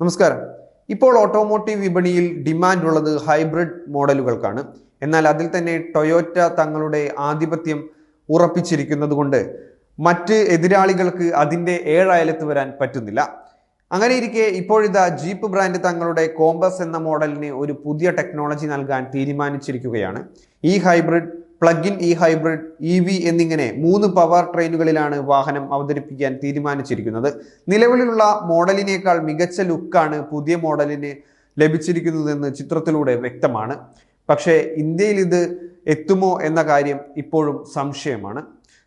നമസ്കാരം. ഇപ്പോൾ ഓട്ടോമോട്ടീവ് വിപണിയിൽ ഡിമാൻഡ് ഉള്ളത് ഹൈബ്രിഡ് മോഡലുകൾക്കാണ്. എന്നാൽ അതിൽ തന്നെ ടൊയോറ്റ തങ്ങളുടെ ആധിപത്യം ഉറപ്പിച്ചിരിക്കുന്നത് കൊണ്ട് മറ്റ് എതിരാളികൾക്ക് അതിന്റെ ഏഴയലത്ത് വരാൻ പറ്റുന്നില്ല. അങ്ങനെ ഇരിക്കെ ഇപ്പോഴിതാ ജീപ്പ് ബ്രാൻഡ് തങ്ങളുടെ കോമ്പസ് എന്ന മോഡലിന് ഒരു പുതിയ ടെക്നോളജി നൽകാൻ തീരുമാനിച്ചിരിക്കുകയാണ്. ഈ hybrid plug in E hybrid E V എന്നിങ്ങനെ മൂന്ന് പവർ ട്രെയിനുകളിലാണ് വാഹനം അവതരിപ്പിക്കാൻ തീരുമാനിച്ചിരിക്കുന്നത്. നിലവിലുള്ള മോഡലിനേക്കാൾ മികച്ച ലുക്കാണ് പുതിയ മോഡലിന് ലഭിച്ചിരിക്കുന്നതെന്ന് ചിത്രത്തിലൂടെ വ്യക്തമാണ്. പക്ഷേ ഇന്ത്യയിൽ ഇത് എത്തുമോ എന്ന കാര്യം ഇപ്പോഴും സംശയമാണ്.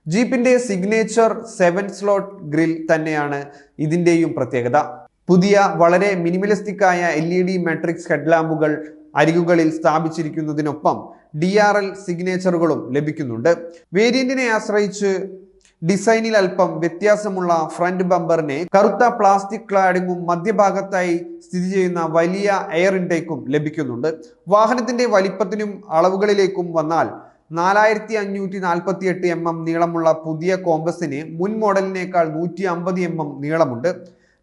ജീപ്പിന്റെ സിഗ്നേച്ചർ സെവൻ സ്ലോട്ട് ഗ്രിൽ തന്നെയാണ് ഇതിന്റെയും പ്രത്യേകത. പുതിയ വളരെ മിനിമലിസ്റ്റിക് ആയ എൽ ഇ ഡി മെട്രിക്സ് ഹെഡ്ലാമ്പുകൾ അരികുകളിൽ സ്ഥാപിച്ചിരിക്കുന്നതിനൊപ്പം ഡി ആർ എൽ സിഗ്നേച്ചറുകളും ലഭിക്കുന്നുണ്ട്. വേരിയന്റിനെ ആശ്രയിച്ച് ഡിസൈനിൽ അല്പം വ്യത്യാസമുള്ള ഫ്രണ്ട് ബമ്പറിനെ കറുത്ത പ്ലാസ്റ്റിക് ക്ലാഡിങ്ങും മധ്യഭാഗത്തായി സ്ഥിതി ചെയ്യുന്ന വലിയ എയർ ഇൻടേക്കും ലഭിക്കുന്നുണ്ട്. വാഹനത്തിന്റെ വലിപ്പത്തിനും അളവുകളിലേക്കും വന്നാൽ നാലായിരത്തി അഞ്ഞൂറ്റി നാൽപ്പത്തി എട്ട് എം എം നീളമുള്ള പുതിയ കോമ്പസിന് മുൻ മോഡലിനേക്കാൾ നൂറ്റി അമ്പത് എം എം നീളമുണ്ട്.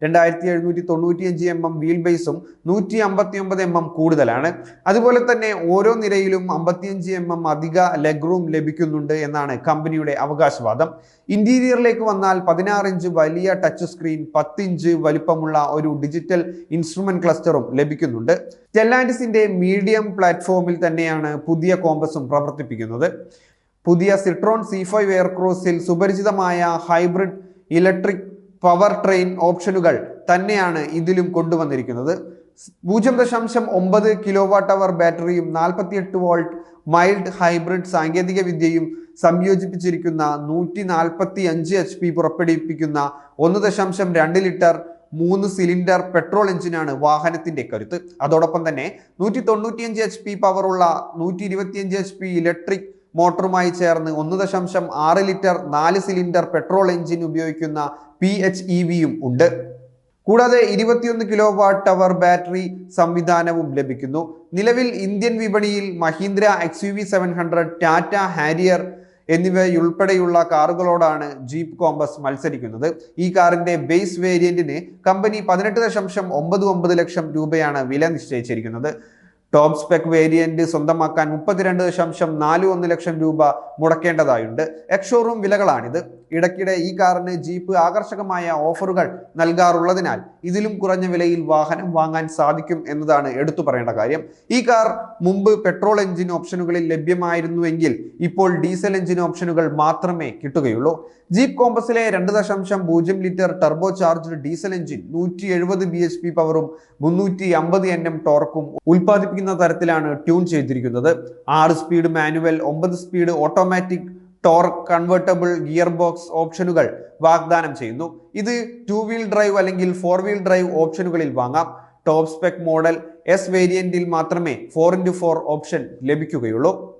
രണ്ടായിരത്തി എഴുന്നൂറ്റി തൊണ്ണൂറ്റിയഞ്ച് എം എം വീൽ ബേസും നൂറ്റി അമ്പത്തി ഒമ്പത് എം എം കൂടുതലാണ്. അതുപോലെ തന്നെ ഓരോ നിരയിലും അമ്പത്തിയഞ്ച് എം എം അധിക ലെഗ് റൂം ലഭിക്കുന്നുണ്ട് എന്നാണ് കമ്പനിയുടെ അവകാശവാദം. ഇന്റീരിയറിലേക്ക് വന്നാൽ പതിനാറ് ഇഞ്ച് വലിയ ടച്ച് സ്ക്രീൻ പത്തിഞ്ച് വലിപ്പമുള്ള ഒരു ഡിജിറ്റൽ ഇൻസ്ട്രുമെന്റ് ക്ലസ്റ്ററും ലഭിക്കുന്നുണ്ട്. ടെല്ലാൻഡിസിന്റെ മീഡിയം പ്ലാറ്റ്ഫോമിൽ തന്നെയാണ് പുതിയ കോമ്പസും പ്രവർത്തിപ്പിക്കുന്നത്. പുതിയ സിട്രോൺ സി ഫൈവ് എയർക്രോസിൽ സുപരിചിതമായ ഹൈബ്രിഡ് ഇലക്ട്രിക് പവർ ട്രെയിൻ ഓപ്ഷനുകൾ തന്നെയാണ് ഇതിലും കൊണ്ടുവന്നിരിക്കുന്നത്. പൂജ്യം ദശാംശം ഒമ്പത് കിലോ വാട്ട് അവർ ബാറ്ററിയും നാൽപ്പത്തിയെട്ട് വോൾട്ട് മൈൽഡ് ഹൈബ്രിഡ് സാങ്കേതിക വിദ്യയും സംയോജിപ്പിച്ചിരിക്കുന്ന നൂറ്റി നാൽപ്പത്തി അഞ്ച് എച്ച് പി പുറപ്പെടുവിപ്പിക്കുന്ന ഒന്ന് ദശാംശം രണ്ട് ലിറ്റർ മൂന്ന് സിലിണ്ടർ പെട്രോൾ എഞ്ചിനാണ് വാഹനത്തിന്റെ കരുത്ത്. അതോടൊപ്പം തന്നെ നൂറ്റി തൊണ്ണൂറ്റിയഞ്ച് എച്ച് പി പവറുള്ള നൂറ്റി ഇരുപത്തിയഞ്ച് എച്ച് പി ഇലക്ട്രിക് മോട്ടറുമായി ചേർന്ന് ഒന്ന് ദശാംശം ആറ് ലിറ്റർ നാല് സിലിണ്ടർ പെട്രോൾ എഞ്ചിൻ ഉപയോഗിക്കുന്ന പി എച്ച് ഇ വിയും ഉണ്ട്. കൂടാതെ ഇരുപത്തിയൊന്ന് കിലോ വാട്ട് അവർ ബാറ്ററി സംവിധാനവും ലഭിക്കുന്നു. നിലവിൽ ഇന്ത്യൻ വിപണിയിൽ Mahindra X U V seven hundred Tata Harrier എന്നിവയുൾപ്പെടെയുള്ള കാറുകളോടാണ് ജീപ്പ് കോമ്പസ് മത്സരിക്കുന്നത്. ഈ കാറിന്റെ ബേസ് വേരിയന്റിന് കമ്പനി പതിനെട്ട് ദശാംശം ഒമ്പത് ഒമ്പത് ലക്ഷം രൂപയാണ് വില നിശ്ചയിച്ചിരിക്കുന്നത്. ടോപ്പ് സ്പെക് വേരിയന്റ് സ്വന്തമാക്കാൻ മുപ്പത്തിരണ്ട് ദശാംശം നാല് ഒന്ന് ലക്ഷം രൂപ മുടക്കേണ്ടതായുണ്ട്. എക്സ്ഷോറൂം വിലകളാണിത്. ഇടയ്ക്കിടെ ഈ കാറിന് ജീപ്പ് ആകർഷകമായ ഓഫറുകൾ നൽകാറുള്ളതിനാൽ ഇതിലും കുറഞ്ഞ വിലയിൽ വാഹനം വാങ്ങാൻ സാധിക്കും എന്നതാണ് എടുത്തു പറയേണ്ട കാര്യം. ഈ കാർ മുമ്പ് പെട്രോൾ എഞ്ചിൻ ഓപ്ഷനുകളിൽ ലഭ്യമായിരുന്നുവെങ്കിൽ ഇപ്പോൾ ഡീസൽ എഞ്ചിൻ ഓപ്ഷനുകൾ മാത്രമേ കിട്ടുകയുള്ളൂ. ജീപ്പ് കോമ്പസിലെ രണ്ട് ദശാംശം പൂജ്യം litre turbo charged diesel engine നൂറ്റി എഴുപത് ബി എച്ച് പി പവറും മുന്നൂറ്റി അമ്പത് എൻ എം ടോർക്കും ഉൽപ്പാദിപ്പിക്കുന്ന തരത്തിലാണ് ട്യൂൺ ചെയ്തിരിക്കുന്നത്. ആറ് സ്പീഡ് മാനുവൽ ഒമ്പത് speed automatic torque convertible gear box ഓപ്ഷനുകൾ വാഗ്ദാനം ചെയ്യുന്നു. ഇത് ടു വീൽ ഡ്രൈവ് അല്ലെങ്കിൽ ഫോർ വീൽ ഡ്രൈവ് ഓപ്ഷനുകളിൽ വാങ്ങാം. ടോപ്പ് സ്പെക് മോഡൽ എസ് വേരിയന്റിൽ മാത്രമേ ഫോർ ഇന്റു ഫോർ ഓപ്ഷൻ ലഭിക്കുകയുള്ളൂ.